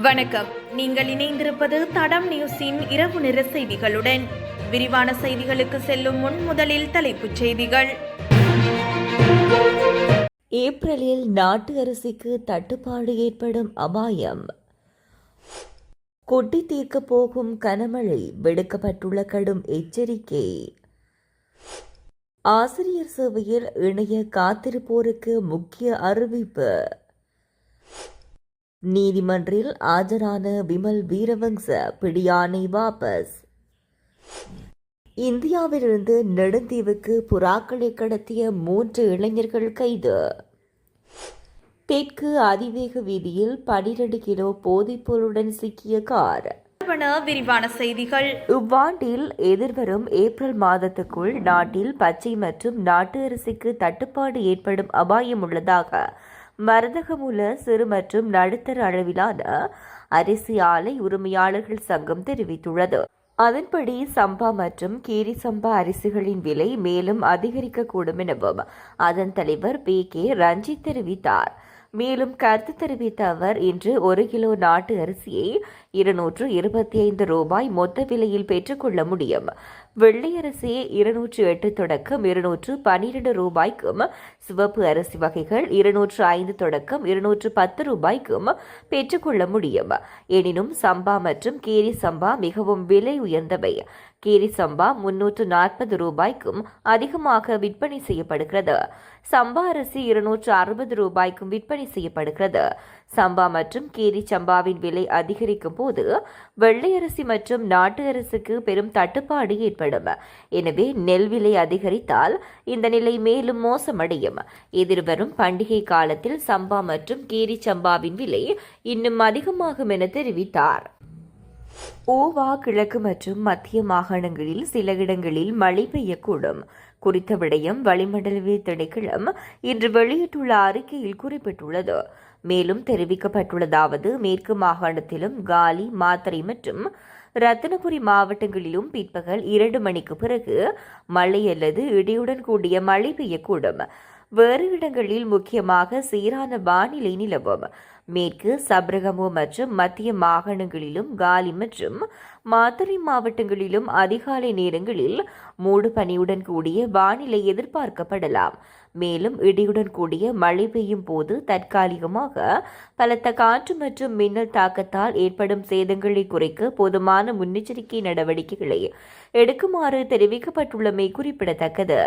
வணக்கம். நீங்கள் இணைந்திருப்பது தடம் நியூஸின் இரவு நிற செய்திகளுடன். விரிவான செய்திகளுக்கு செல்லும் முன் முதலில் தலைப்புச் செய்திகள். ஏப்ரலில் நாட்டு அரிசிக்கு தட்டுப்பாடு ஏற்படும் அபாயம். கொட்டி தீர்க்கப் போகும் கனமழை விடுக்கப்பட்டுள்ள கடும் எச்சரிக்கை. ஆசிரியர் சேவையில் இணைய காத்திருப்போருக்கு முக்கிய அறிவிப்பு. நீதிமன்றில் ஆஜரான விமல் வீரவங்ச பிடியாணை வாபஸ். இந்தியாவிலிருந்து நெடுந்தீவுக்கு புறாக்களை கடத்திய மூன்று இளைஞர்கள் கைது. தெற்கு அதிவேக வீதியில் பனிரெண்டு கிலோ போதைப்பொருளுடன் சிக்கிய கார். வன விரிவான செய்திகள். இவ்வாண்டில் எதிர்வரும் ஏப்ரல் மாதத்துக்குள் நாட்டில் பச்சை மற்றும் நாட்டு அரிசிக்கு தட்டுப்பாடு ஏற்படும் அபாயம் உள்ளதாக மருதகமுல சிறு மற்றும் நடுத்தர அளவிலான அரிசி ஆலை உரிமையாளர்கள் சங்கம் தெரிவித்துள்ளது. அதன்படி சம்பா மற்றும் கீரி சம்பா அரிசிகளின் விலை மேலும் அதிகரிக்கக்கூடும் எனவும் அதன் தலைவர் பி. கே. ரஞ்சித் தெரிவித்தார். மேலும் கருத்து தெரிவித்த அவர் இன்று ஒரு கிலோ நாட்டு அரிசியை இருநூற்று இருபத்தி ஐந்து ரூபாய் மொத்த விலையில் பெற்றுக்கொள்ள முடியும். வெள்ளை அரிசி இருநூற்று எட்டு தொடக்கம் இருநூற்று பனிரெண்டு ரூபாய்க்கும் சிவப்பு அரிசி வகைகள் இருநூற்று ஐந்து தொடக்கம் இருநூற்று பத்து ரூபாய்க்கும் பெற்றுக்கொள்ள முடியும். எனினும் சம்பா மற்றும் கீரி சம்பா மிகவும் விலை உயர்ந்தவை. கீரி சம்பா முன்னூற்று நாற்பது ரூபாய்க்கும் அதிகமாக விற்பனை செய்யப்படுகிறது. சம்பா அரிசி இருநூற்று அறுபது ரூபாய்க்கும் விற்பனை செய்யப்படுகிறது. சம்பா மற்றும் கீரி சம்பாவின் விலை அதிகரிக்கும் போது வெள்ளை அரிசி மற்றும் நாட்டு அரிசிக்கு பெரும் தட்டுப்பாடு ஏற்படும். எனவே நெல் விலை அதிகரித்தால் இந்த நிலை மேலும் மோசமடையும். எதிர்வரும் பண்டிகை காலத்தில் சம்பா மற்றும் கீரி சம்பாவின் விலை இன்னும் அதிகமாகும் என தெரிவித்தார். ஓவா கிழக்கு மற்றும் மத்திய மாகாணங்களில் சில இடங்களில் மழை பெய்யக்கூடும். குறித்த விடயம் வளிமண்டலவிய திணைக்களம் இன்று வெளியிட்டுள்ள அறிக்கையில் குறிப்பிட்டுள்ளது. மேலும் தெரிவிக்கப்பட்டுள்ளதாவது மேற்கு மாகாணத்திலும் காலி மாத்தறை மற்றும் ரத்தினபுரி மாவட்டங்களிலும் பிற்பகல் இரண்டு மணிக்கு பிறகு மழை அல்லது இடியுடன் கூடிய மழை பெய்யக்கூடும். வேறு இடங்களில் முக்கியமாக சீரான வானிலை நிலவும். மேற்கு சபரகமு மற்றும் மத்திய மாகாணங்களிலும் காலி மற்றும் மாத்தறை மாவட்டங்களிலும் அதிகாலை நேரங்களில் மூடு பனியுடன் கூடிய வானிலை எதிர்பார்க்கப்படலாம். மேலும் இடியுடன் கூடிய மழை பெய்யும் போது தற்காலிகமாக பலத்த காற்று மற்றும் மின்னல் தாக்கத்தால் ஏற்படும் சேதங்களை குறைக்க போதுமான முன்னெச்சரிக்கை நடவடிக்கைகளை எடுக்குமாறு தெரிவிக்கப்பட்டுள்ளமை குறிப்பிடத்தக்கது.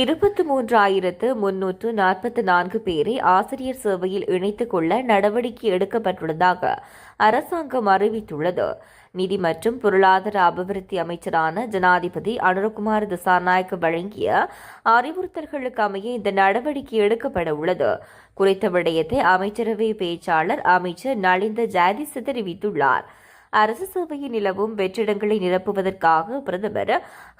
இருபத்தி மூன்றாயிரத்து முன்னூற்று நாற்பத்தி நான்கு பேரை ஆசிரியர் சேவையில் இணைத்துக் கொள்ள நடவடிக்கை எடுக்கப்பட்டுள்ளதாக அரசாங்கம் அறிவித்துள்ளது. நிதி மற்றும் பொருளாதார அபிவிருத்தி அமைச்சரான ஜனாதிபதி அனுரகுமார் திசாநாயக் வழங்கிய அறிவுறுத்தல்களுக்கு அமைய இந்த நடவடிக்கை எடுக்கப்பட உள்ளது. குறித்த விடயத்தை அமைச்சரவை பேச்சாளர் அமைச்சர் நலிந்த ஜாதிஸ் தெரிவித்துள்ளார் அரசு சேவையில் நிலவும் வெற்றிடங்களை நிரப்புவதற்காக பிரதமர்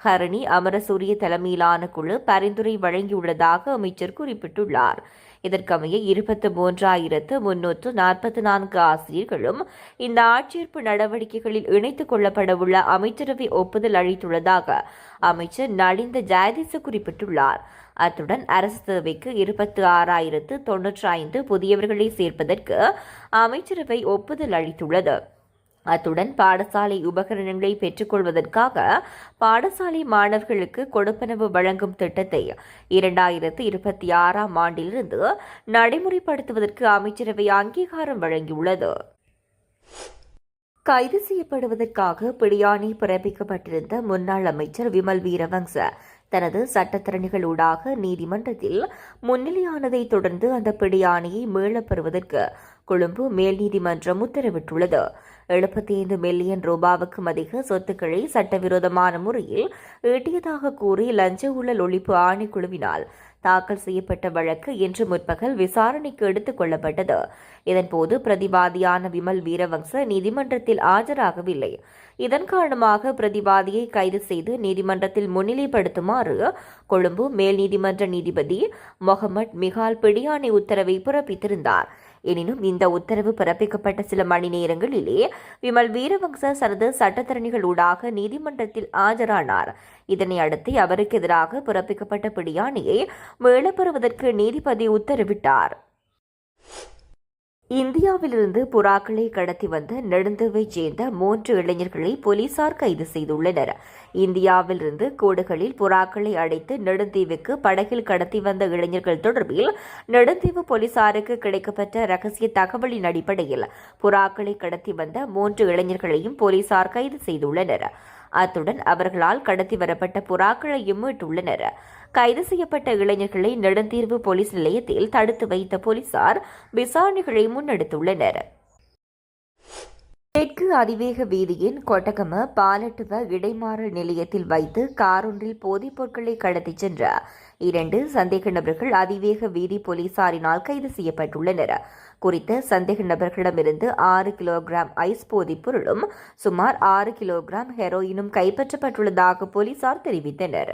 ஹரணி அமரசூரிய தலைமையிலான குழு பரிந்துரை வழங்கியுள்ளதாக அமைச்சர் குறிப்பிட்டுள்ளார். இதற்கமைய இருபத்தி மூன்றாயிரத்து முன்னூற்று நாற்பத்தி நான்கு ஆசிரியர்களும் இந்த ஆட்சேர்ப்பு நடவடிக்கைகளில் இணைத்துக் கொள்ளப்படவுள்ள அமைச்சரவை ஒப்புதல் அளித்துள்ளதாக அமைச்சர் நலிந்த ஜெயதிச குறிப்பிட்டுள்ளார். அத்துடன் அரசு சேவைக்கு இருபத்தி ஆறாயிரத்து தொன்னூற்றி ஐந்து புதியவர்களை சேர்ப்பதற்கு அமைச்சரவை ஒப்புதல் அளித்துள்ளது. அத்துடன் பாடசாலை உபகரணங்களை பெற்றுக்கொள்வதற்காக பாடசாலை மாணவர்களுக்கு கொடுப்பனவு வழங்கும் திட்டத்தை இரண்டாயிரத்து இருபத்தி ஆறாம் ஆண்டிலிருந்து நடைமுறைப்படுத்துவதற்கு அமைச்சரவை அங்கீகாரம் வழங்கியுள்ளது. கைது செய்யப்படுவதற்காக பிடியாணை பிறப்பிக்கப்பட்டிருந்த முன்னாள் அமைச்சர் விமல் வீரவங்ச தனது சட்டத்திறனிகளூடாக நீதிமன்றத்தில் முன்னிலையானதைத் தொடர்ந்து அந்த பிடியாணையை மீளப்பெறுவதற்கு கொழும்பு மேல் நீதிமன்றம் உத்தரவிட்டுள்ளது. எழுபத்தி ஐந்து மில்லியன் ரூபாவுக்கும் அதிக சொத்துக்களை சட்டவிரோதமான முறையில் ஈட்டியதாக கூறி லஞ்ச ஊழல் ஒழிப்பு ஆணைக்குழுவினால் தாக்கல் செய்யப்பட்ட வழக்கு இன்று முற்பகல் விசாரணைக்கு எடுத்துக் கொள்ளப்பட்டது. இதன்போது பிரதிவாதியான விமல் வீரவங்ச நீதிமன்றத்தில் ஆஜராகவில்லை. இதன் காரணமாக பிரதிவாதியை கைது செய்து நீதிமன்றத்தில் முன்னிலைப்படுத்துமாறு கொழும்பு மேல் நீதிமன்ற நீதிபதி மொஹமட் மிகால் பிடியாணை உத்தரவை பிறப்பித்திருந்தார். எனினும் இந்த உத்தரவு பிறப்பிக்கப்பட்ட சில மணி நேரங்களிலே விமல் வீரவங்ச சரது சட்டத்தரணிகள் ஊடாக நீதிமன்றத்தில் ஆஜரானார். இதனை அடுத்து அவருக்கு எதிராக பிறப்பிக்கப்பட்ட பிடியாணியை மீளப்பெறுவதற்கு நீதிபதி உத்தரவிட்டார். இந்தியாவிலிருந்து புறாக்களை கடத்தி வந்த நெடுந்தவை சேர்ந்த மூன்று இளைஞர்களை போலீசார் கைது செய்துள்ளனர். இந்தியாவிலிருந்து கோடுகளில் புறாக்களை அடைத்து நெடுந்தீவுக்கு படகில் கடத்தி வந்த இளைஞர்கள் தொடர்பில் நெடுந்தீவு போலீசாருக்கு கிடைக்கப்பட்ட ரகசிய தகவலின் அடிப்படையில் புறாக்களை கடத்தி வந்த மூன்று இளைஞர்களையும் போலீசார் கைது செய்துள்ளனர். அத்துடன் அவர்களால் கடத்தி வரப்பட்ட புறாக்களையும் மீட்டுள்ளனர். கைது செய்யப்பட்ட இளைஞர்களை நெடுந்தீர்வு போலீஸ் நிலையத்தில் தடுத்து வைத்த போலீசார் விசாரணைகளை முன்னெடுத்துள்ளனர். தெற்கு அதிவேக வீதியின் கொட்டகம பாலட்டுவ இடைமாறல் நிலையத்தில் வைத்து காரொன்றில் போதைப் பொருட்களை கடத்திச் சென்ற இரண்டு சந்தேக நபர்கள் அதிவேக வீதி போலீசாரினால் கைது செய்யப்பட்டுள்ளனர். குறித்த சந்தேக நபர்களிடமிருந்து ஆறு கிலோகிராம் ஐஸ் போதைப் பொருளும் சுமார் ஆறு கிலோகிராம் ஹெரோயினும் கைப்பற்றப்பட்டுள்ளதாக போலீசார் தெரிவித்தனர்.